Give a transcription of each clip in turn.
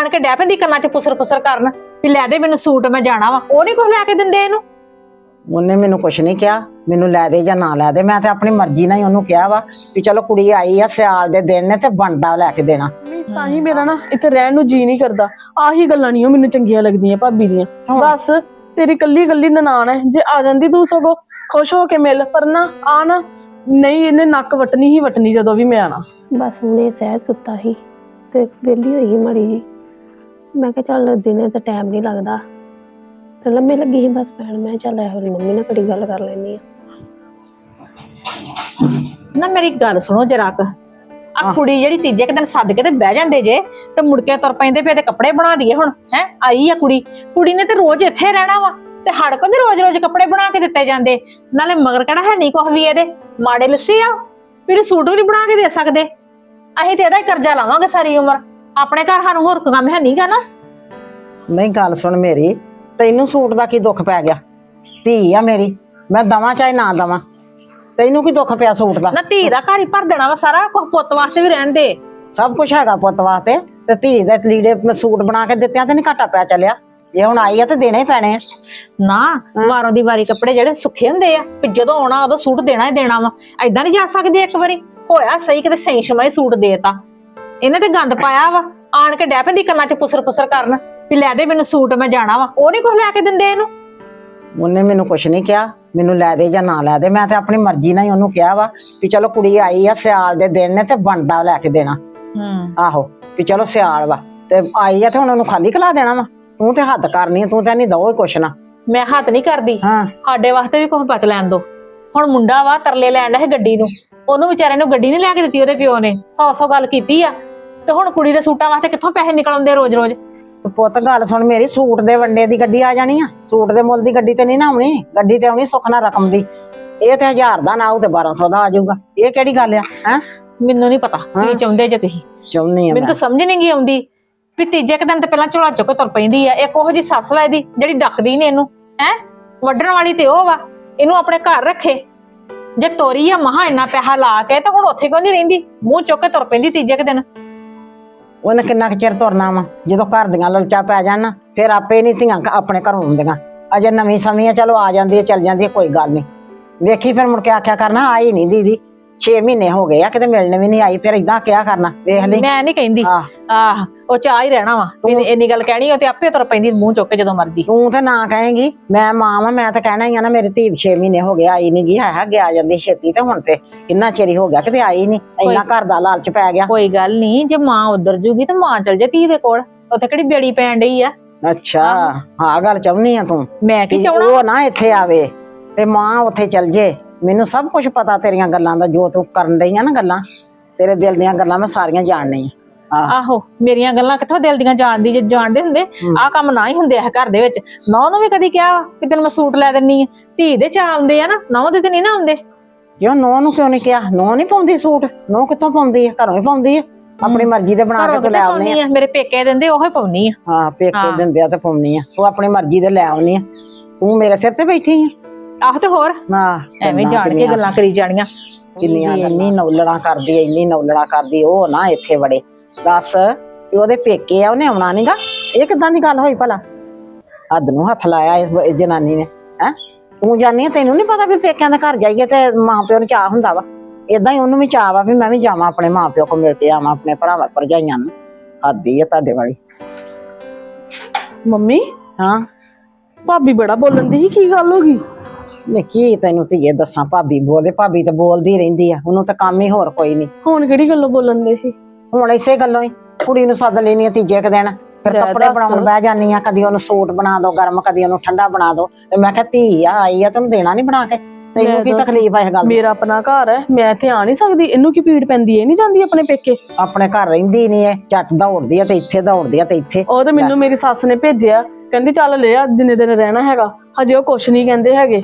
ਆਣ ਕੇ ਡੈ ਪੈਂਦੀ ਕੰਨਾਂ 'ਚ ਪੁਸਰ ਪੁਸਰ ਕਰਨ ਵੀ ਲੈ ਦੇ ਮੈਨੂੰ ਸੂਟ ਮੈਂ ਜਾਣਾ ਵਾ। ਉਹ ਨਹੀਂ ਕੁਝ ਲੈ ਕੇ ਦਿੰਦੇ ਇਹਨੂੰ? ਉਹਨੇ ਮੈਨੂੰ ਕੁਛ ਨਹੀਂ ਕਿਹਾ। ਮੈਨੂੰ ਲੈ ਦੇ ਜਾਂ ਨਾ ਲੈ ਦੇ। ਮੈਂ ਤੇ ਆਪਣੀ ਮਰਜ਼ੀ ਨਾਲ ਹੀ ਉਹਨੂੰ ਕਿਹਾ ਵਾ ਵੀ ਚਲੋ ਕੁੜੀ ਆਈ ਆ ਸਿਆਲ ਦੇ ਦਿਨ ਨੇ ਤੇ ਬਣਦਾ ਲੈ ਕੇ ਦੇਣਾ। ਮੰਮੀ ਤਾਂ ਹੀ ਮੇਰਾ ਨਾ ਇੱਥੇ ਰਹਿਣ ਨੂੰ ਜੀ ਨਹੀਂ ਕਰਦਾ। ਆਹੀ ਗੱਲਾਂ ਨਹੀਂ ਉਹ ਮੈਨੂੰ ਚੰਗੀਆਂ ਲੱਗਦੀਆਂ ਭਾਬੀ ਦੀਆਂ। ਬਸ ਤੇਰੀ ਕੱਲੀ ਕੱਲੀ ਨਨਾਣ ਹੈ ਜੇ ਆ ਜਾਂਦੀ ਤੂੰ ਸਗੋਂ ਖੁਸ਼ ਹੋ ਕੇ ਮਿਲ। ਪਰ ਨਾ ਆ ਨਾ ਨਹੀਂ ਇਹਨੇ ਨੱਕ ਵਟਣੀ ਹੀ ਵਟਣੀ ਜਦੋਂ ਵੀ ਮੈਂ ਆਣਾ। ਬਸ ਹੁਣੇ ਸਹਿਜ ਸੁੱਤਾ ਸੀ ਤੇ ਵਿਹਲੀ ਹੋਈ ਸੀ ਮੜੀ ਜੀ ਮੈਂ ਕਿਹਾ ਚੱਲ ਦਿਨੇ ਤਾਂ ਟਾਈਮ ਨਹੀਂ ਲੱਗਦਾ। ਤੇ ਲੰਮੇ ਲੱਗੀ ਸੀ ਬਸ ਪੈਣ ਮੈਂ ਕਿਹਾ ਚੱਲ ਇਹੋ ਜਿਹੀ ਮੰਮੀ ਨਾਲ ਕੜੀ ਗੱਲ ਕਰ ਲੈਣੀ ਆ ਨਾ ਮੇਰੀ ਗੱਲ ਸੁਣੋ ਜਰਾ ਕ ਆ। ਕੁੜੀ ਜਿਹੜੀ ਤੀਜੇ ਕੁ ਦਿਨ ਸੱਦ ਕੇ ਤੇ ਬਹਿ ਜਾਂਦੇ ਜੇ ਤੇ ਮੁੜ ਕੇ ਤੁਰ ਪੈਂਦੇ ਪਏ ਤੇ ਕੱਪੜੇ ਬਣਾ ਦਈਏ ਹੁਣ ਹੈ? ਆਈ ਆ ਕੁੜੀ। ਕੁੜੀ ਨੇ ਤੇ ਰੋਜ਼ ਇੱਥੇ ਰਹਿਣਾ ਵਾ ਤੇ ਹੜ ਕੋ ਰੋਜ਼-ਰੋਜ਼ ਕੱਪੜੇ ਬਣਾ ਕੇ ਦਿੱਤੇ ਜਾਂਦੇ? ਨਾਲੇ ਮਗਰ ਕਿਹੜਾ ਹੈ ਨਹੀਂ ਕੁਛ ਵੀ ਇਹਦੇ? ਮਾੜੇ ਲੱਸੇ ਆ ਵੀ ਸੂਟ ਵੀ ਨਹੀਂ ਬਣਾ ਕੇ ਦੇ ਸਕਦੇ। ਅਸੀਂ ਤੇ ਇਹਦਾ ਹੀ ਕਰਜ਼ਾ ਲਾਵਾਂਗੇ ਸਾਰੀ ਉਮਰ। ਆਪਣੇ ਘਰ ਸਾਨੂੰ ਹੋਰ ਕੋਈ ਕੰਮ ਹੈ ਨਹੀਂਗਾ ਨਾ? ਨਹੀਂ ਗੱਲ ਸੁਣ ਮੇਰੀ ਤੈਨੂੰ ਸੂਟ ਦਾ ਕੀ ਦੁੱਖ ਪੈ ਗਿਆ? ਧੀ ਆ ਮੇਰੀ ਮੈਂ ਦਵਾਂ ਚਾਹੇ ਨਾ ਦਵਾਂ? ਤੈਨੂੰ ਕੀ ਦੁੱਖ ਪਿਆ ਸੂਟ ਦਾ? ਨਾ ਧੀ ਦਾ ਘਰ ਹੀ ਭਰ ਦੇਣਾ ਵਾ ਸਾਰਾ ਕੁਝ ਪੁੱਤ ਵਾਸਤੇ ਵੀ ਰਹਿਣ ਦੇ। ਸਭ ਕੁਝ ਹੈਗਾ ਪੁੱਤ ਵਾਸਤੇ ਤੇ ਧੀ ਦੇ ਲੀੜੇ ਮੈਂ ਸੂਟ ਬਣਾ ਕੇ ਦਿੱਤਿਆਂ ਤੇ ਨਹੀਂ ਘਾਟਾ ਪਿਆ ਚੱਲਿਆ। ਜੇ ਹੁਣ ਆਈ ਆ ਤੇ ਦੇਣੇ ਹੀ ਪੈਣੇ ਆ। ਨਾ ਵਾਰੋਂ ਦੀ ਵਾਰੀ ਕੱਪੜੇ ਜਿਹੜੇ ਸੁੱਖੇ ਹੁੰਦੇ ਆ ਵੀ ਜਦੋਂ ਆਉਣਾ ਉਦੋਂ ਸੂਟ ਦੇਣਾ ਹੀ ਦੇਣਾ ਵਾ। ਐਦਾਂ ਨਹੀਂ ਜਾ ਸਕਦੇ ਇੱਕ ਵਾਰੀ? ਹੋਇਆ ਸਹੀ ਕਿਤੇ ਸਹੀ ਸ਼ਮਾਈ ਸੂਟ ਦੇਤਾ। ਇਹਨੇ ਤੇ ਗੰਦ ਪਾਇਆ ਵਾ। ਆਣ ਕੇ ਡੈ ਪੈਂਦੀ ਕੰਨਾਂ 'ਚ ਪੁਸਰ ਪੁਸਰ ਕਰਨ ਵੀ ਲੈ ਦੇ ਮੈਨੂੰ ਸੂਟ ਮੈਂ ਜਾਣਾ ਵਾ। ਉਹ ਨਹੀਂ ਕੁਝ ਲੈ ਕੇ ਦਿੰਦੇ ਇਹਨੂੰ? ਉਹਨੇ ਮੈਨੂੰ ਕੁਛ ਨਹੀਂ ਕਿਹਾ। ਮੈਨੂੰ ਲੈ ਦੇ ਜਾਂ ਨਾ ਲੈ ਦੇ। ਮੈਂ ਤੇ ਆਪਣੀ ਮਰਜ਼ੀ ਨਾਲ ਹੀ ਉਹਨੂੰ ਕਿਹਾ ਵਾ ਵੀ ਚਲੋ ਕੁੜੀ ਆਈ ਆ ਸਿਆਲ ਦੇ ਦਿਨ ਨੇ ਤੇ ਬਣਦਾ ਲੈ ਕੇ ਦੇਣਾ। ਹੂੰ। ਆਹੋ ਵੀ ਚਲੋ ਸਿਆਲ ਵਾ। ਤੇ ਆਈ ਆ ਤੇ ਹੁਣ ਉਹਨੂੰ ਖਾਲੀ ਖਲਾ ਦੇਣਾ ਵਾ। ਤੂੰ ਤੇ ਹੱਦ ਕਰਨੀ ਆ, ਤੂੰ ਤੇ ਨਹੀਂ ਦੋ ਕੁਛ ਨਾ। ਮੈਂ ਹੱਥ ਨਹੀਂ ਕਰਦੀ। ਹਾਂ। ਸਾਡੇ ਵਾਸਤੇ ਵੀ ਕੁਝ ਬਚ ਲੈਣ ਦੋ। ਹੁਣ ਮੁੰਡਾ ਵਾ ਤਰਲੇ ਲੈਣ ਦਾ ਹੈ ਗੱਡੀ ਨੂੰ। ਉਹਨੂੰ ਵਿਚਾਰੇ ਨੂੰ ਗੱਡੀ ਨਹੀਂ ਲੈ ਕੇ ਦਿੱਤੀ ਉਹਦੇ ਪਿਓ ਨੇ। ਸੌ ਸੌ ਗੱਲ ਕੀਤੀ ਆ। ਤੇ ਹੁਣ ਕੁੜੀ ਦੇ ਸੂਟਾਂ ਵਾਸਤੇ ਕਿੱਥੋਂ ਪੈਸੇ ਨਿਕਲਉਂਦੇ ਰੋਜ਼-ਰੋਜ਼? ਤੇ ਪੁੱਤ ਗੱਲ ਸੁਣ ਮੇਰੀ ਸੂਟ ਦੇ ਵੰਡੇ ਦੀ ਗੱਡੀ ਆ ਜਾਣੀ ਆ। ਸੂਟ ਦੇ ਮੁੱਲ ਦੀ ਗੱਡੀ ਤੇ ਨਹੀਂ ਨਾ ਆਉਣੀ ਗੱਡੀ ਤੇ ਆਉਣੀ ਸੁੱਖ ਨਾਲ ਰਕਮ ਦੀ। ਇਹ ਤੇ 1000 ਦਾ ਨਾ ਆਊ ਤੇ 1200 ਦਾ ਆ ਜਾਊਗਾ। ਇਹ ਕਿਹੜੀ ਗੱਲ ਆ ਹੈ? ਮੈਨੂੰ ਨਹੀਂ ਪਤਾ। ਕੀ ਚਾਹੁੰਦੇ ਜੇ ਤੁਸੀਂ? ਚਾਹੁੰਨੀ ਆ ਮੈਨੂੰ ਤਾਂ ਸਮਝ ਨਹੀਂ ਗਈ ਆਉਂਦੀ ਵੀ ਤੀਜੇ ਕੁ ਦਿਨ ਤੇ ਪਹਿਲਾਂ ਝੋਲਾ ਚੁੱਕ ਕੇ ਤੁਰ ਪੈਂਦੀ ਆ। ਇੱਕ ਉਹੋ ਜੀ ਸੱਸ ਵਾ ਇਹਦੀ ਜਿਹੜੀ ਡੱਕਦੀ ਨੇ ਇਹਨੂੰ ਹੈ? ਵੱਢਣ ਵਾਲੀ ਤੇ ਉਹ ਵਾ ਇਹਨੂੰ ਆਪਣੇ ਘਰ ਰੱਖੇ। ਜੇ ਤੋਰੀ ਆ ਮਹਾ ਇੰਨਾ ਪੈਸਾ ਲਾ ਕੇ ਤੇ ਹੁਣ ਉੱਥੇ ਕਿਉਂ ਨਹੀਂ ਰਹਿੰਦੀ? ਮੂੰਹ ਚੁੱਕ ਕੇ ਤੁਰ ਪੈਂਦੀ ਤੀਜੇ ਕੁ ਦਿਨ। ਉਹਨੇ ਕਿੰਨਾ ਕੁ ਚਿਰ ਤੁਰਨਾ ਵਾ? ਜਦੋਂ ਘਰ ਦੀਆਂ ਲਲਚਾ ਪੈ ਜਾਣ ਨਾ, ਫਿਰ ਆਪੇ ਨਹੀਂ ਧੀਆਂ ਕ- ਆਪਣੇ ਘਰੋਂ ਆਉਂਦੀਆਂ। ਅਜੇ ਨਵੀਂ ਸਮੀ ਆ, ਚਲੋ ਆ ਜਾਂਦੀ ਹੈ, ਚੱਲ ਜਾਂਦੀ ਹੈ, ਕੋਈ ਗੱਲ ਨਹੀਂ। ਵੇਖੀ ਫਿਰ ਮੁੜ ਕੇ ਆਖਿਆ ਕਰਨਾ, ਆਈ ਨਹੀਂ ਦੀਦੀ। 6 ਮਹੀਨੇ ਹੋ ਗਏ ਆ ਕਿਤੇ ਮਿਲਣ ਵੀ ਨਹੀਂ ਆਈ ਫਿਰ ਇਦਾਂ ਕਿਹਾ ਕਰਨਾ? ਵੇਖ ਲਈ। ਮੈਂ ਨਹੀਂ ਕਹਿੰਦੀ। ਆਹ। ਆਹ ਉਹ ਚਾਹ ਹੀ ਰਹਿਣਾ ਵਾ। ਇੰਨੀ ਗੱਲ ਕਹਿਣੀ ਉਹ ਤੇ ਆਪੇ ਤੁਰ ਪੈਂਦੀ ਮੂੰਹ ਚੁੱਕ ਕੇ ਜਦੋਂ ਮਰਜ਼ੀ। ਤੂੰ ਤੇ ਨਾ ਕਹੇਂਗੀ ਮੈਂ ਮਾਂ ਵਾਂ ਮੈਂ ਤਾਂ ਕਹਿਣਾ ਹੀ ਆ ਨਾ ਮੇਰੀ ਧੀ 6 ਮਹੀਨੇ ਹੋ ਗਏ ਆਈ ਨਹੀਂ ਗਈ ਹੈ ਹੈ ਗਿਆ ਜਾਂਦੀ ਛੇਤੀ ਤੇ ਹੁਣ ਤੇ ਕਿੰਨਾ ਚਿਰ ਹੀ ਹੋ ਗਿਆ ਕਿਤੇ ਆਈ ਨਹੀਂ ਇੰਨਾ ਘਰ ਦਾ ਲਾਲਚ ਪੈ ਗਿਆ। ਕੋਈ ਗੱਲ ਨਹੀਂ ਜੇ ਮਾਂ ਉਧਰ ਜੂਗੀ ਤੇ ਮਾਂ ਚਲ ਜੇ ਧੀ ਦੇ ਕੋਲ। ਉੱਥੇ ਕਿਹੜੀ ਬੇੜੀ ਪੈਣ ਡਈ ਆ? ਅੱਛਾ ਹਾਂ ਗੱਲ ਚਾਹੁੰਦੀ ਆ ਤੂੰ ਮੈਂ ਕੀ ਕਿ ਚਾਹਣਾ? ਉਹ ਨਾ ਇੱਥੇ ਆਵੇ ਤੇ ਮਾਂ ਉੱਥੇ ਚਲ ਜੇ। ਮੈਨੂੰ ਸਭ ਕੁਝ ਪਤਾ ਤੇਰੀਆਂ ਗੱਲਾਂ ਦਾ ਜੋ ਤੂੰ ਕਰਨ ਡਈ ਆ ਨਾ ਗੱਲਾਂ ਤੇਰੇ ਦਿਲ ਦੀਆਂ ਗੱਲਾਂ ਮੈਂ ਸਾਰੀਆਂ ਜਾਣਨੀ ਆ ਆਹ ਮੇਰੀਆਂ ਗੱਲਾਂ ਕਿੱਥੋਂ ਦਿਲ ਦੀਆਂ ਜਾਣਦੀ ਜੇ ਜਾਣਦੇ ਹੁੰਦੇ। ਆਹ ਕੰਮ ਨਾ ਹੀ ਹੁੰਦੇ ਆ ਘਰ ਦੇ ਵਿੱਚ। ਨੌ ਨੂੰ ਵੀ ਕਦੀ ਕਿਹਾ ਕਿ ਤੈਨੂੰ ਮੈਂ ਸੂਟ ਲੈ ਦਿੰਨੀ ਆ। ਧੀ ਦੇ ਚਾ ਆਉਂਦੇ ਆ ਨਾ ਨੌ ਦੇ ਤੇ ਨਹੀਂ ਨਾ ਆਉਂਦੇ। ਕਿਉਂ ਨੋ ਨੂੰ ਕਿਉਂ ਨਹੀਂ ਕਿਹਾ? ਨੋ ਨਹੀਂ ਪਾਉਂਦੀ ਸੂਟ? ਨੋ ਕਿੱਥੋਂ ਪਾਉਂਦੀ ਹੈ ਘਰੋਂ ਹੀ ਪਾਉਂਦੀ ਹੈ। ਆਪਣੀ ਮਰਜ਼ੀ ਦੇ ਬਣਾ ਕੇ ਤੂੰ ਲੈ ਆਉਣੀ ਆ। ਮੇਰੇ ਪੇਕੇ ਦਿੰਦੇ ਉਹੋ ਹੀ ਪਾਉਣੀ ਆ। ਹਾਂ ਪੇਕੇ। ਦਿੰਦੇ ਆ ਤੇ ਪਾਉਣੀ ਆ। ਤੂੰ ਆਪਣੀ ਮਰਜ਼ੀ ਦੇ ਲੈ ਆਉਣੀ ਆ। ਤੂੰ ਮੇਰੇ ਸਿਰ ਤੇ ਬੈਠੀ ਆ। ਆਹ ਤੇ ਹੋਰ? ਹਾਂ ਐਵੇਂ ਜਾਣ ਕੇ ਗੱਲਾਂ ਕਰੀ ਜਾਣੀਆਂ। ਕਿੰਨੀਆਂ ਇੰਨੀ ਨੌਲੜਾ ਕਰਦੀ ਐ ਇੰਨੀ ਨੌਲੜਾ ਕਰਦੀ ਉਹ ਨਾ ਇੱਥੇ ਵੜੇ। ਦੱਸ ਵੀ ਉਹਦੇ ਪੇਕੇ ਆ ਉਹਨੇ ਆਉਣਾ ਨਹੀਂਗਾ ਇਹ ਕਿਦਾਂ ਦੀ ਗੱਲ ਹੋਈ ਭਲਾ? ਹੱਦ ਨੂੰ ਹੱਥ ਲਾਇਆ ਇਸ ਜਨਾਨੀ ਨੇ ਹੈ? ਤੂੰ ਆ ਤੈਨੂੰ ਨਹੀਂ ਪਤਾ ਵੀ ਪੇਕਿਆਂ ਦੇ ਘਰ ਜਾਈਏ ਤੇ ਮਾਂ ਪਿਓ ਨੂੰ ਚਾਹ ਹੁੰਦਾ ਵਾ? ਇਦਾਂ ਹੀ ਉਹਨੂੰ ਵੀ ਚਾਹ ਵਾ ਵੀ ਮੈਂ ਵੀ ਜਾਵਾਂ ਆਪਣੇ ਮਾਂ ਪਿਓ ਕੋਲ ਮਿਲ ਕੇ ਆਵਾਂ ਆਪਣੇ ਭਰਾਵਾਂ ਭਰਜਾਈਆਂ ਨੂੰ। ਹੱਦੀ ਆ ਤੁਹਾਡੇ ਵਾਲੀ। ਮੰਮੀ? ਹਾਂ। ਭਾਬੀ ਬੜਾ ਬੋਲਣ ਦੀ ਸੀ ਕੀ ਗੱਲ ਹੋ ਗਈ? ਨੇ ਕੀ ਤੈਨੂੰ ਧੀਏ ਦੱਸਾਂ? ਭਾਬੀ ਬੋਲਦੇ ਭਾਬੀ ਤਾਂ ਬੋਲਦੀ ਰਹਿੰਦੀ ਆ। ਉਹਨੂੰ ਤਾਂ ਕੰਮ ਹੀ ਹੋਰ ਕੋਈ ਨਹੀਂ। ਹੁਣ ਕਿਹੜੀ ਗੱਲੋਂ ਬੋਲਣ ਦੇ ਸੀ? ਹੁਣ ਇਸੇ ਗੱਲੋਂ ਹੀ। ਕੁੜੀ ਨੂੰ ਸੱਦ ਲੈਣੀ ਆ ਤੀਜੇ ਕੁ ਦਿਨ। ਫਿਰ ਲੈ ਕੱਪੜੇ ਦੱਸ। ਬਣਾਉਣ ਬਹਿ ਜਾਨੀ ਆ। ਕਦੀ ਉਹਨੂੰ ਸੂਟ ਬਣਾ ਦੋ ਗਰਮ ਕਦੀ ਉਹਨੂੰ ਠੰਡਾ ਬਣਾ ਦੋ। ਤੇ ਮੈਂ ਕਿਹਾ ਧੀ ਆ ਆਈ ਆ ਤੈਨੂੰ ਦੇਣਾ ਨਹੀਂ ਬਣਾ ਕੇ? ਤੈਨੂੰ ਲੈ ਕੀ ਦੱਸ। ਤਕਲੀਫ ਆ ਇਸ ਗੱਲ ਦੀ? ਮੇਰਾ ਆਪਣਾ ਘਰ ਹੈ। ਮੈਂ ਇੱਥੇ ਆ ਨਹੀਂ ਸਕਦੀ। ਇਹਨੂੰ ਕੀ ਪੀੜ ਪੈਂਦੀ ਹੈ? ਨਹੀਂ ਜਾਂਦੀ ਆਪਣੇ ਪੇਕੇ? ਆਪਣੇ ਘਰ ਰਹਿੰਦੀ ਨਹੀਂ ਐ ਝੱਟ ਦੌੜਦੀ ਆ ਤੇ ਇੱਥੇ ਦੌੜਦੀ ਆ ਤੇ ਇੱਥੇ। ਉਹ ਤੇ ਮੈਨੂੰ ਮੇਰੀ ਸੱਸ ਨੇ ਭੇਜਿਆ। ਕਹਿੰਦੀ ਚੱਲ ਲੈ ਆ ਜਿੰਨੇ ਦਿਨ ਰਹਿਣਾ ਹੈਗਾ। ਹਜੇ ਉਹ ਕੁਛ ਨਹੀਂ ਕਹਿੰਦੇ ਹੈਗੇ।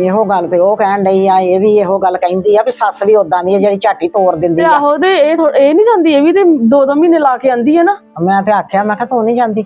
ਇਹੋ ਗੱਲ ਤੇ ਉਹ ਕਹਿਣ ਡਈ ਆ ਇਹ ਵੀ ਇਹੋ ਗੱਲ ਕਹਿੰਦੀ ਆ ਵੀ ਸੱਸ ਵੀ ਉਦਾਂ ਦੀ ਆ ਜਿਹੜੀ ਝਾਟੀ ਤੋੜ ਦਿੰਦੀ ਤੇ ਆ। ਆਹੋ ਤੇ ਇਹ ਥੋੜ- ਇਹ ਨਹੀਂ ਜਾਂਦੀ ਇਹ ਵੀ ਤੇ ਦੋ ਦੋ ਮਹੀਨੇ ਲਾ ਕੇ ਆਂਦੀ ਹੈ ਨਾ। ਮੈਂ ਤੇ ਆਖਿਆ ਮੈਂ ਕਿਹਾ ਤੂੰ ਨਹੀਂ ਜਾਂਦੀ।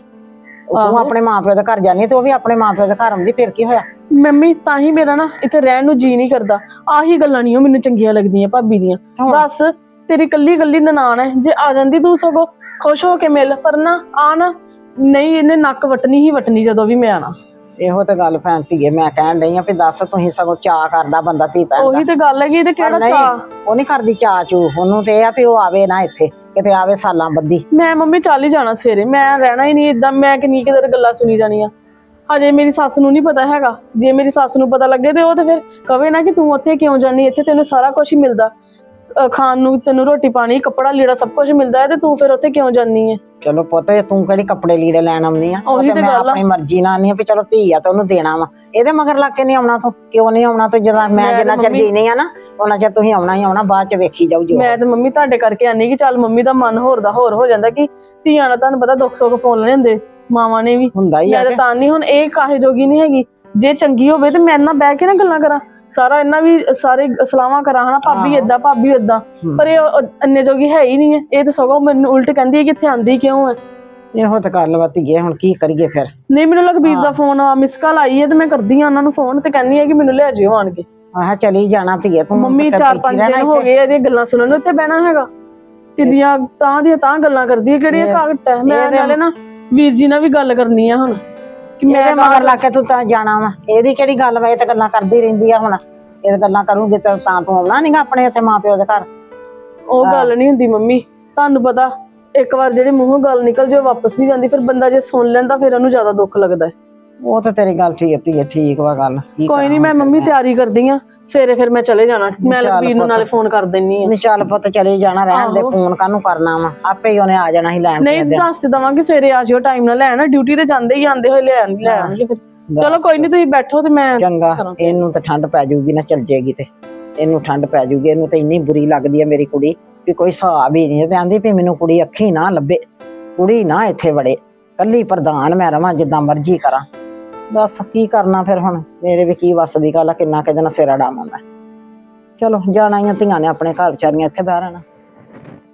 ਉਹ ਆਹੋ। ਤੂੰ ਆਪਣੇ ਮਾਪਿਓ ਦੇ ਘਰ ਜਾਨੀ ਤੇ ਉਹ ਵੀ ਆਪਣੇ ਮਾਪਿਓ ਦੇ ਘਰ ਆਉਂਦੀ ਫਿਰ ਕੀ ਹੋਇਆ? ਮੰਮੀ ਤਾਂ ਹੀ ਮੇਰਾ ਨਾ ਇੱਥੇ ਰਹਿਣ ਨੂੰ ਜੀ ਨਹੀਂ ਕਰਦਾ। ਆਹੀ ਗੱਲਾਂ ਨਹੀਂ ਉਹ ਮੈਨੂੰ ਚੰਗੀਆਂ ਲੱਗਦੀਆਂ ਭਾਬੀ ਦੀਆਂ। ਹੁਣ? ਬਸ ਤੇਰੀ ਕੱਲੀ ਕੱਲੀ ਨਨਾਣ ਹੈ ਜੇ ਆ ਜਾਂਦੀ ਤੂੰ ਸਗੋਂ ਖੁਸ਼ ਹੋ ਕੇ ਮਿਲ ਪਰ ਨਾ ਆ ਨਾ ਨਹੀਂ ਇਹਨੇ ਨੱਕ ਵਟਣੀ ਹੀ ਵਟਣੀ ਜਦੋਂ ਵੀ ਮੈਂ ਆਣਾ। ਇਹੋ ਤੇ ਗੱਲ ਭੈਣ ਧੀਏ ਮੈਂ ਕਹਿਣ ਡਈ ਆ ਵੀ ਦੱਸ ਤੁਸੀਂ ਸਗੋਂ ਚਾਹ ਕਰਦਾ ਬੰਦਾ ਧੀ ਭੈਣ ਦਾ। ਉਹੀ ਤੇ ਗੱਲ ਹੈਗੀ ਤੇ ਪਰ ਕਿਹੜਾ ਨਹੀਂ ਚਾਹ ਉਹ ਨਹੀਂ ਕਰਦੀ ਚਾਹ ਚੂ ਉਹਨੂੰ ਤੇ ਇਹ ਆ ਵੀ ਉਹ ਆਵੇ ਨਾ ਇੱਥੇ ਕਿਤੇ ਆਵੇ ਸਾਲਾਂ ਬੱਦੀ ਮੈਂ ਮੰਮੀ ਚੱਲ ਹੀ ਜਾਣਾ ਸਵੇਰੇ ਮੈਂ ਰਹਿਣਾ ਹੀ ਨਹੀਂ ਇਦਾਂ ਮੈਂ ਕਿੰਨੀ ਕਿਦਰ ਗੱਲਾਂ ਸੁਣੀ ਜਾਣੀਆਂ। ਹਜੇ ਮੇਰੀ ਸੱਸ ਨੂੰ ਨਹੀਂ ਪਤਾ ਹੈਗਾ ਜੇ ਮੇਰੀ ਸੱਸ ਨੂੰ ਪਤਾ ਲੱਗੇ ਤੇ ਉਹ ਤੇ ਫਿਰ ਕਵੇ ਨਾ ਕਿ ਤੂੰ ਉੱਥੇ ਕਿਉਂ ਜਾਨੀ ਇੱਥੇ ਤੈਨੂੰ ਸਾਰਾ ਕੁਝ ਹੀ ਮਿਲਦਾ। ਖਾਣ ਨੂੰ ਤੈਨੂੰ ਰੋਟੀ ਪਾਣੀ ਕੱਪੜਾ ਲੀੜਾ ਸਭ ਕੁਝ ਮਿਲਦਾ ਹੈ ਤੇ ਤੂੰ ਫਿਰ ਉੱਥੇ ਕਿਉਂ ਜਾਨੀ ਹੈ? ਚਲੋ ਪੁੱਤ ਇਹ ਤੂੰ ਕਿਹੜੀ ਕੱਪੜੇ ਲੀੜੇ ਲੈਣ ਆਉਣੀ ਆ? ਉਹ ਤੇ ਮੈਂ ਗੱਲ ਆ। ਆਪਣੀ ਮਰਜ਼ੀ ਨਾਲ ਨਹੀਂ ਆ ਵੀ ਚਲੋ ਧੀ ਆ ਤੇ ਉਹਨੂੰ ਦੇਣਾ ਵਾ। ਇਹਦੇ ਮਗਰ ਲੱਗ ਕੇ ਨਹੀਂ ਆਉਣਾ ਤੂੰ? ਕਿਉਂ ਨਹੀਂ ਆਉਣਾ ਤੂੰ? ਜਦੋਂ ਮੈਂ ਜਿੰਨਾ ਚਿਰ ਜੀਨੀ ਆ ਨਾ ਉਹਨਾਂ ਚਿਰ ਤੁਸੀਂ ਆਉਣਾ ਹੀ ਆਉਣਾ ਬਾਅਦ ਚ ਵੇਖੀ ਜਾਊ ਜੋ ਮੈਂ ਤੇ ਮੰਮੀ ਤੁਹਾਡੇ ਕਰਕੇ ਆਨੀ ਕਿ ਚੱਲ ਮੰਮੀ ਦਾ ਮਨ ਹੋਰ ਦਾ ਹੋਰ ਹੋ ਜਾਂਦਾ ਕਿ ਧੀਆਂ ਨਾਲ ਤੁਹਾਨੂੰ ਪਤਾ ਦੁੱਖ ਸੁੱਖ ਫੋਨ ਲੈਂਦੇ ਮਾਵਾਂ ਨੇ ਵੀ। ਹੁੰਦਾ ਹੀ ਆ ਮੈਂ ਤਾਂ ਕਿ। ਤਾਂ ਨਹੀਂ ਹੁਣ ਇਹ ਕਾਹੇ ਜੋਗੀ ਨਹੀਂ ਹੈਗੀ। ਜੇ ਚੰਗੀ ਹੋਵੇ ਤੇ ਮੈਂ ਨਾਲ ਬਹਿ ਕੇ ਨਾ ਗੱਲਾਂ ਕਰਾਂ। ਸਾਰਾ ਇਹਨਾਂ ਵੀ ਸਾਰੇ ਸਲਾਹਾਂ ਕਰਾਂ ਹਨਾ ਭਾਬੀ। ਏਦਾਂ ਭਾਬੀ ਹਮ। ਪਰ ਇਹ ਅੰਨੇ ਜੋਗੀ ਹੈ ਹੀ ਨਹੀਂ ਹੈ। ਇਹ ਤਾਂ ਸਗੋਂ ਮੈਨੂੰ ਉਲਟ ਕਹਿੰਦੀ ਹੈ ਕਿ ਇੱਥੇ ਆਂਦੀ ਕਿਉਂ ਹੈ? ਇਹੋ ਤੇ ਗੱਲ ਵਾ ਧੀਏ ਹੁਣ ਕੀ ਕਰੀਏ ਫਿਰ? ਨਹੀਂ ਮੈਨੂੰ ਲਖਬੀਰ ਦਾ ਫੋਨ ਆ ਮਿਸ ਕਾਲ ਆਈ ਹੈ ਤੇ ਮੈਂ ਕਰਦੀ ਆ ਉਹਨਾਂ ਨੂੰ ਫੋਨ ਤੇ ਕਹਿੰਦੀ ਹੈ ਕਿ ਮੈਨੂੰ ਲੈ ਜਿਓ ਆਣ ਕੇ। ਆਹ ਚਲੀ ਜਾਣਾ ਧੀਏ ਤੂੰ ਮੰਮੀ ਚਾਰ ਪੰਜ ਦਿਨ ਹੋ। ਗਏ ਇਹਦੀਆਂ ਗੱਲਾਂ ਸੁਣਨ ਨੂੰ ਇੱਥੇ ਬਹਿਣਾ ਹੈਗਾ। ਕਿੰਨੀਆਂ ਤਾਂ ਦੀਆਂ ਤਾਂ ਗੱਲਾਂ ਕਰਦੀ ਹੈ ਕਿਹੜੀਆਂ ਕਾਗਟ ਹੈ? ਮੈਂ ਨਾਲੇ ਨਾ ਵੀਰ ਜੀ ਨਾਲ ਵੀ ਗੱਲ ਕਰਨੀ ਆ ਹੁਣ। ਇਹਦੇ ਮਗਰ ਲੱਗ ਕੇ ਤੂੰ ਤਾਂ ਜਾਣਾ ਵਾ। ਇਹਦੀ ਕਿਹੜੀ ਗੱਲ ਵਾ? ਇਹ ਤਾਂ ਗੱਲਾਂ ਕਰਦੀ ਰਹਿੰਦੀ ਆ ਹੁਣ। ਇਹ ਤਾਂ ਗੱਲਾਂ ਕਰੂਗੀ ਤਾਂ ਤਾਂ ਤੂੰ ਆਉਣਾ ਨਹੀਂਗਾ ਆਪਣੇ ਇੱਥੇ ਮਾਪਿਓ ਦੇ ਘਰ। ਉਹ ਗੱਲ ਨਹੀਂ ਹੁੰਦੀ ਮੰਮੀ। ਤੁਹਾਨੂੰ ਪਤਾ ਇੱਕ ਵਾਰ ਜਿਹੜੇ ਮੂੰਹੋਂ ਗੱਲ ਨਿਕਲ ਜਾਏ ਵਾਪਸ ਨਹੀਂ ਜਾਂਦੀ। ਫਿਰ ਬੰਦਾ ਜੇ ਸੁਣ ਲੈਂਦਾ ਫਿਰ ਉਹਨੂੰ ਜ਼ਿਆਦਾ ਦੁੱਖ ਲੱਗਦਾ ਹੈ। ਉਹ ਤਾਂ ਤੇਰੀ ਗੱਲ ਠੀਕ ਧੀਏ ਠੀਕ ਵਾ ਗੱਲ। ਕੀ ਕੋਈ ਨਹੀਂ ਮੈਂ ਮੰਮੀ ਤਿਆਰੀ ਕਰਦੀ ਆ। ਸਵੇਰੇ ਫਿਰ ਮੈਂ ਚਲੇ ਜਾਣਾ। ਮੈਂ ਲਖਬੀਰ ਨੂੰ। ਨਾਲੇ ਫੋਨ ਕਰ ਦਿੰਨੀ ਆ। ਨਹੀਂ ਚੱਲ ਪੁੱਤ ਚਲੇ ਜਾਣਾ ਰਹਿਣ ਦੇ। ਫੋਨ ਕਾਹਨੂੰ ਕਰਨਾ ਵਾ? ਆਪੇ ਹੀ ਉਹਨੇ ਆ ਜਾਣਾ ਸੀ ਲੈਣ ਨਹੀਂ ਦੱਸ ਦਵਾਂਗੀ ਸਵੇਰੇ ਆ ਜਿਓ ਟਾਈਮ ਨਾਲ ਲੈਣ ਡਿਊਟੀ ਤੇ ਜਾਂਦੇ ਹੀ ਆਂਦੇ ਹੋਏ ਲੈ ਆਣ ਲੈ ਆਣਗੇ ਫਿਰ। ਚਲੋ ਕੋਈ ਨਹੀਂ ਤੁਸੀਂ ਬੈਠੋ ਤੇ ਮੈਂ ਚੰਗਾ। ਇਹਨੂੰ ਤਾਂ ਠੰਡ ਪੈ ਜਾਊਗੀ ਨਾ ਚੱਲ ਜੇਗੀ ਤੇ। ਇਹਨੂੰ ਠੰਡ ਪੈ ਜਾਊਗੀ ਇਹਨੂੰ ਤਾਂ ਇੰਨੀ ਬੁਰੀ ਲੱਗਦੀ ਹੈ ਮੇਰੀ ਕੁੜੀ ਵੀ ਕੋਈ ਹਿਸਾਬ ਹੀ ਨਹੀਂ। ਤੇ ਆਂਦੀ ਵੀ ਮੈਨੂੰ ਕੁੜੀ ਅੱਖੀ ਨਾ ਲੱਭੇ ਕੁੜੀ ਨਾ ਇੱਥੇ ਵੜੇ। ਕੱਲੀ ਪ੍ਰਧਾਨ ਮੈਂ ਰਵਾਂ ਜਿੱਦਾਂ ਮਰਜ਼ੀ ਕਰਾਂ। ਦੱਸ ਕੀ ਕਰਨਾ ਫਿਰ ਹੁਣ? ਮੇਰੇ ਵੀ ਕੀ ਵੱਸ ਦੀ ਗੱਲ ਆ, ਕਿੰਨਾ ਕਿਹਦੇ ਨਾਲ ਸਿਰਾ ਡਾਵਾਂ ਮੈਂ। ਚਲੋ, ਜਾਣਾ ਹੀ ਆ, ਧੀਆਂ ਨੇ ਆਪਣੇ ਘਰ ਵਿਚਾਰੀਆਂ ਇੱਥੇ ਬਹਿ ਰਹਿਣਾ।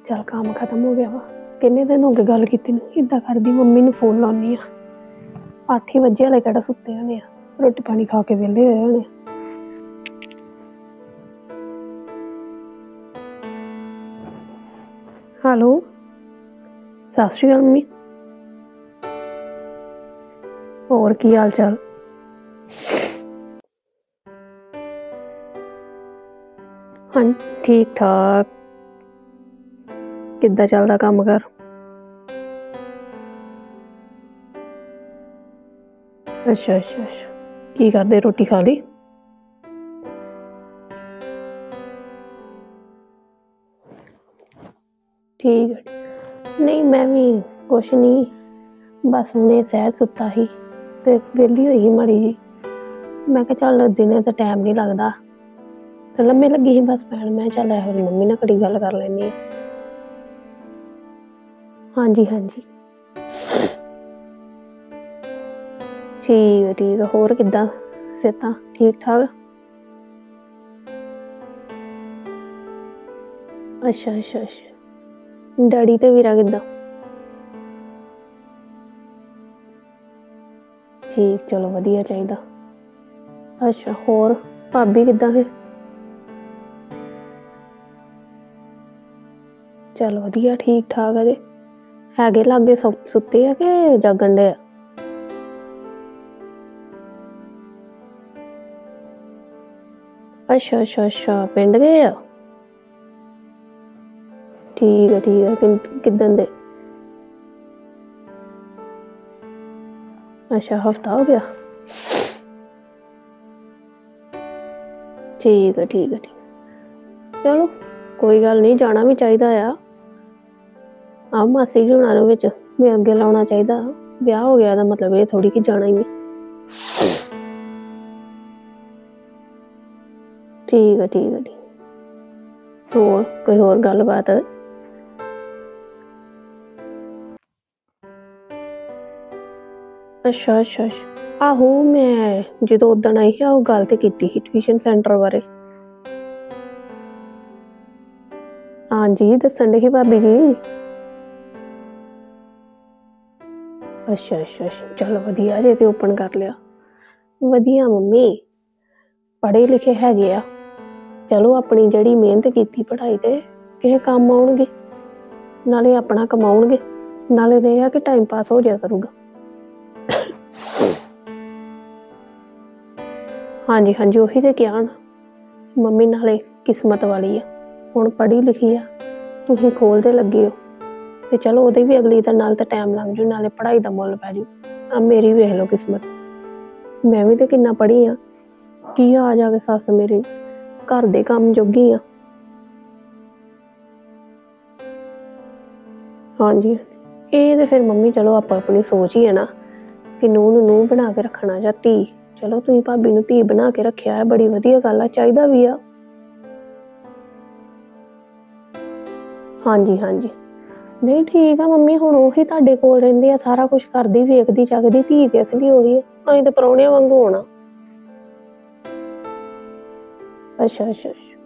ਚੱਲ ਕੰਮ ਖਤਮ ਹੋ ਗਿਆ ਵਾ। ਕਿੰਨੇ ਦਿਨ ਹੋ ਗਏ ਗੱਲ ਕੀਤੀ ਨੂੰ? ਇਦਾਂ ਕਰਦੀ, ਮੰਮੀ ਨੂੰ ਫੋਨ ਲਾਉਣੀ ਆ। ਅੱਠ ਹੀ ਵਜੇ ਵਾਲੇ ਕਿਹੜਾ ਸੁੱਤੇ ਹੋਣੇ ਆ। ਰੋਟੀ ਪਾਣੀ ਖਾ ਕੇ ਵਿਹਲੇ ਹੋਏ ਹੋਣੇ ਆ। ਹੈਲੋ? ਸਤਿ ਸ਼੍ਰੀ ਅਕਾਲ ਮੰਮੀ। ਹੋਰ ਕੀ ਹਾਲ ਚਾਲ? ਹਾਂ, ਠੀਕ ਠਾਕ। ਕਿੱਦਾਂ ਚੱਲਦਾ ਕੰਮ ਕਰ ਅੱਛਾ ਅੱਛਾ ਅੱਛਾ। ਕੀ ਕਰਦੇ, ਰੋਟੀ ਖਾ ਲਈ? ਠੀਕ ਹੈ। ਨਹੀਂ, ਮੈਂ ਵੀ ਕੁਛ ਨਹੀਂ। ਬਸ ਹੁਣੇ ਸਹਿ ਸੁੱਤਾ ਸੀ। ਤੇ ਵਿਹਲੀ ਹੋਈ ਸੀ ਮਾੜੀ ਜੀ ਮੈਂ ਕਿਹਾ ਚੱਲ ਦਿਨੇ ਤਾਂ ਟਾਈਮ ਨਹੀਂ ਲੱਗਦਾ। ਤੇ ਲੰਮੇ ਲੱਗੀ ਸੀ ਬਸ ਪੈਣ ਮੈਂ ਕਿਹਾ ਚੱਲ ਇਹੋ ਜਿਹੀ ਮੰਮੀ ਨਾਲ ਘੜੀ ਗੱਲ ਕਰ ਲੈਣੀ ਹਾਂ। ਹਾਂਜੀ ਹਾਂਜੀ। ਠੀਕ ਹੈ ਠੀਕ। ਹੈ ਹੋਰ ਕਿੱਦਾਂ? ਸਿਹਤਾਂ ਠੀਕ ਠਾਕ? ਅੱਛਾ ਅੱਛਾ ਅੱਛਾ। ਡੈਡੀ ਤੇ ਵੀਰਾ ਕਿੱਦਾਂ? ਠੀਕ ਚਲੋ ਵਧੀਆ ਚਾਹੀਦਾ। ਅੱਛਾ, ਹੋਰ? ਭਾਬੀ ਕਿੱਦਾਂ ਹੈ ਚਲ ਵਧੀਆ ਠੀਕ ਠਾਕ ਆ ਹੈਗੇ ਲਾਗੇ ਸੁ- ਸੁੱਤੇ ਆ ਕਿ ਜਾਗਣ ਦੇ ਆ? ਅੱਛਾ ਅੱਛਾ ਅੱਛਾ, ਪਿੰਡ ਗਏ ਆ? ਠੀਕ ਹੈ ਠੀਕ ਹੈ ਕਿੱਦਣ ਦੇ? ਅੱਛਾ, ਹਫਤਾ ਹੋ ਗਿਆ। ਠੀਕ ਹੈ ਠੀਕ ਹੈ ਠੀਕ ਚਲੋ, ਕੋਈ ਗੱਲ ਨਹੀਂ, ਜਾਣਾ ਵੀ ਚਾਹੀਦਾ ਆ। ਆ ਮਾਸੀ ਜੀ ਹੁਣਾਂ ਨੂੰ ਵਿੱਚ ਮੈਂ ਅੱਗੇ ਲਾਉਣਾ ਚਾਹੀਦਾ। ਵਿਆਹ ਹੋ ਗਿਆ ਦਾ ਮਤਲਬ ਇਹ ਥੋੜੀ ਕਿ ਜਾਣਾ ਹੀ ਨਹੀਂ ਠੀਕ ਹੈ ਠੀਕ ਹੈ। ਹੋਰ, ਕੋਈ ਹੋਰ ਗੱਲਬਾਤ? ਅੱਛਾ ਅੱਛਾ ਅੱਛਾ। ਆਹੋ, ਮੈਂ ਜਦੋਂ ਉਦਣ ਆਈ ਸੀ ਉਹ ਗੱਲ ਤੇ ਕੀਤੀ ਸੀ ਟਿਊਸ਼ਨ ਸੈਂਟਰ ਬਾਰੇ। ਹਾਂਜੀ ਦੱਸਣ ਦੇ ਸੀ ਭਾਬੀ ਜੀ। ਅੱਛਾ ਅੱਛਾ ਅੱਛਾ। ਚਲੋ ਵਧੀਆ, ਜੇ ਤੇ ਓਪਨ ਕਰ ਲਿਆ। ਵਧੀਆ, ਮੰਮੀ। ਪੜ੍ਹੇ ਲਿਖੇ ਹੈਗੇ ਆ। ਚਲੋ, ਆਪਣੀ ਜਿਹੜੀ ਮਿਹਨਤ ਕੀਤੀ ਪੜ੍ਹਾਈ ਤੇ, ਕਿਸੇ ਕੰਮ ਆਉਣਗੇ। ਨਾਲੇ ਆਪਣਾ ਕਮਾਉਣਗੇ। ਨਾਲੇ ਇਹ ਆ ਕਿ ਟਾਈਮ ਪਾਸ ਹੋ ਜਾਇਆ ਕਰੂਗਾ। ਹਾਂਜੀ ਹਾਂਜੀ, ਉਹੀ ਤੇ ਕਿਹਾ ਨਾ। ਮੰਮੀ ਨਾਲੇ ਕਿਸਮਤ ਵਾਲੀ ਆ। ਹੁਣ ਪੜ੍ਹੀ ਲਿਖੀ ਆ। ਤੁਸੀਂ ਖੋਲਦੇ ਲੱਗੇ ਹੋ। ਤੇ ਚਲੋ ਉਹਦੇ ਵੀ ਅਗਲੀ ਦਾ ਨਾਲ ਤਾਂ ਟਾਈਮ ਲੱਗ ਜੂ, ਨਾਲੇ ਪੜ੍ਹਾਈ ਦਾ ਮੁੱਲ ਪੈ ਜੂ। ਆ ਮੇਰੀ ਵੇਖ ਲਓ ਕਿਸਮਤ। ਮੈਂ ਵੀ ਤੇ ਕਿੰਨਾ ਪੜ੍ਹੀ ਆ। ਕੀ ਆ ਜਾ ਕੇ ਸੱਸ ਮੇਰੀ? ਘਰ ਦੇ ਕੰਮ ਜੋਗੀ ਆ। ਹਾਂਜੀ। ਇਹ ਤੇ ਫਿਰ ਮੰਮੀ ਚਲੋ ਆਪਾਂ ਆਪਣੀ ਸੋਚ ਹੀ ਹੈ ਨਾ, ਕਿ ਨੂੰਹ ਨੂੰ ਨੂੰਹ ਬਣਾ ਕੇ ਰੱਖਣਾ ਜਾਂ ਧੀ। ਚਲੋ ਤੁਸੀਂ ਭਾਬੀ ਨੂੰ ਧੀ ਬਣਾ ਕੇ ਰੱਖਿਆ ਹੈ, ਬੜੀ ਵਧੀਆ ਗੱਲ ਆ, ਚਾਹੀਦਾ ਵੀ ਆ। ਹਾਂਜੀ ਹਾਂਜੀ। ਨਹੀਂ, ਠੀਕ ਆ ਮੰਮੀ, ਹੁਣ ਉਹੀ ਤੁਹਾਡੇ ਕੋਲ ਰਹਿੰਦੇ ਆ, ਸਾਰਾ ਕੁਝ ਕਰਦੀ, ਵੇਖਦੀ, ਚੱਕਦੀ, ਧੀ ਤੇ ਅਸਲੀ ਉਹੀ ਆ, ਅਸੀਂ ਤਾਂ ਪਰੌਣਿਆਂ ਵਾਂਗੂ ਹੋਣਾ। ਅੱਛਾ ਅੱਛਾ ਅੱਛਾ।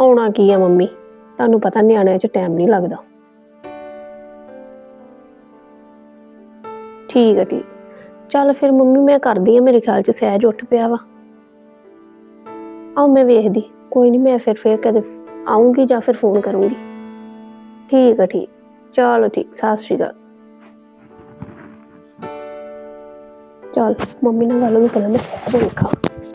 ਆਉਣਾ ਕੀ ਆ ਮੰਮੀ? ਤੁਹਾਨੂੰ ਪਤਾ ਨਿਆਣਿਆਂ 'ਚ ਟਾਈਮ ਨਹੀਂ ਲੱਗਦਾ। ਠੀਕ ਹੈ ਠੀਕ ਚੱਲ ਫਿਰ ਮੰਮੀ, ਮੈਂ ਕਰਦੀ ਆ ਮੇਰੇ ਖਿਆਲ 'ਚ ਸਹਿਜ ਉੱਠ ਪਿਆ ਵਾ। ਆਓ ਮੈਂ ਵੇਖਦੀ, ਕੋਈ ਨਹੀਂ ਮੈਂ ਫਿਰ ਫਿਰ ਕਦੇ ਆਉਂਗੀ ਜਾਂ ਫਿਰ ਫੋਨ ਕਰੂੰਗੀ। ਠੀਕ ਆ, ਠੀਕ। ਚਲੋ ਠੀਕ, ਸਤਿ ਸ਼੍ਰੀ ਅਕਾਲ। ਚਲ, ਮੰਮੀ ਨਾਲ ਗੱਲ ਹੋਈ ਪਹਿਲਾਂ ਮੈਂ ਸਹਿਜ ਵੇਖਾਂ।